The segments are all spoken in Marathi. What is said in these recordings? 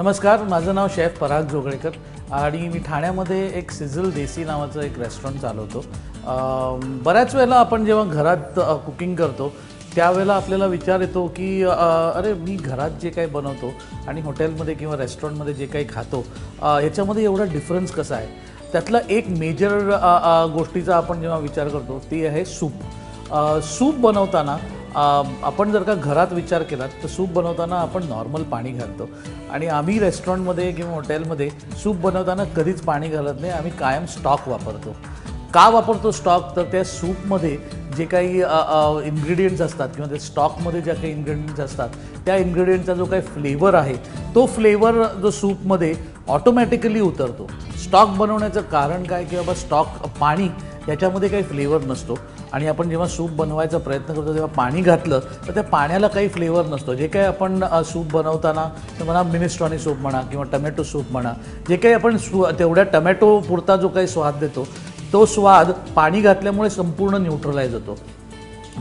नमस्कार माझं नाव शेफ पराग जोगळेकर आणि मी ठाण्यामध्ये एक सिझल देसी नावाचं एक रेस्टॉरंट चालवतो. बऱ्याच वेळेला आपण जेव्हा घरात कुकिंग करतो त्यावेळेला आपल्याला विचार येतो की अरे मी घरात जे काही बनवतो आणि हॉटेलमध्ये किंवा रेस्टॉरंटमध्ये जे काही खातो ह्याच्यामध्ये याच्यामध्ये एवढा डिफरन्स कसा आहे? त्यातला एक मेजर गोष्टीचा आपण जेव्हा विचार करतो ती आहे सूप. सूप बनवताना आपण जर का घरात विचार केला तर सूप बनवताना आपण नॉर्मल पाणी घालतो. आणि आम्ही रेस्टॉरंटमध्ये किंवा हॉटेलमध्ये सूप बनवताना कधीच पाणी घालत नाही आम्ही कायम स्टॉक वापरतो. का वापरतो स्टॉक तर त्या सूपमध्ये जे काही इन्ग्रेडियंट्स असतात किंवा त्या स्टॉकमध्ये ज्या काही इन्ग्रेडियंट्स असतात त्या इन्ग्रेडियंटचा जो काही फ्लेवर आहे तो फ्लेवर जो सूपमध्ये ऑटोमॅटिकली उतरतो. स्टॉक बनवण्याचं कारण काय? की बाबा स्टॉक पाणी याच्यामध्ये काही फ्लेवर नसतो. आणि आपण जेव्हा सूप बनवायचा प्रयत्न करतो तेव्हा पाणी घातलं तर त्या पाण्याला काही फ्लेवर नसतो. जे काही आपण सूप बनवताना ते म्हणा मिनिस्ट्रॉनी सूप म्हणा किंवा टमॅटो सूप म्हणा जे काही आपण सु तेवढ्या टमॅटो पुरता जो काही स्वाद देतो तो स्वाद पाणी घातल्यामुळे संपूर्ण न्यूट्रलाइज होतो.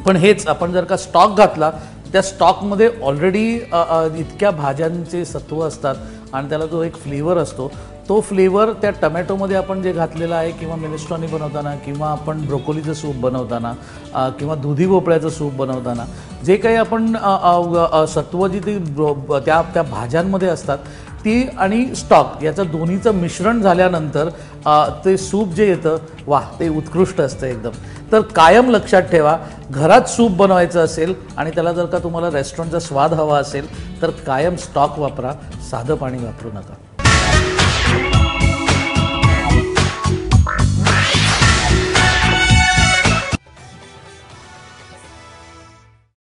पण हेच आपण जर का स्टॉक घातला त्या स्टॉकमध्ये ऑलरेडी इतक्या भाज्यांचे सत्व असतात आणि त्याला जो एक फ्लेवर असतो तो फ्लेवर त्या टमॅटोमध्ये आपण जे घातलेला आहे किंवा मिनिस्ट्रॉनी बनवताना किंवा आपण ब्रोकोलीचं सूप बनवताना किंवा दुधी भोपळ्याचं सूप बनवताना जे काही आपण सत्व जी ती ब्रो- त्या त्या भाज्यांमध्ये असतात ती आणि स्टॉक याचं दोन्हीचं मिश्रण झाल्यानंतर ते सूप जे येतं वा ते उत्कृष्ट असतं एकदम. तर कायम लक्षात ठेवा घरात सूप बनवायचं असेल आणि त्याला जर का तुम्हाला रेस्टॉरंटचा स्वाद हवा असेल तर कायम स्टॉक वापरा साधं पाणी वापरू नका.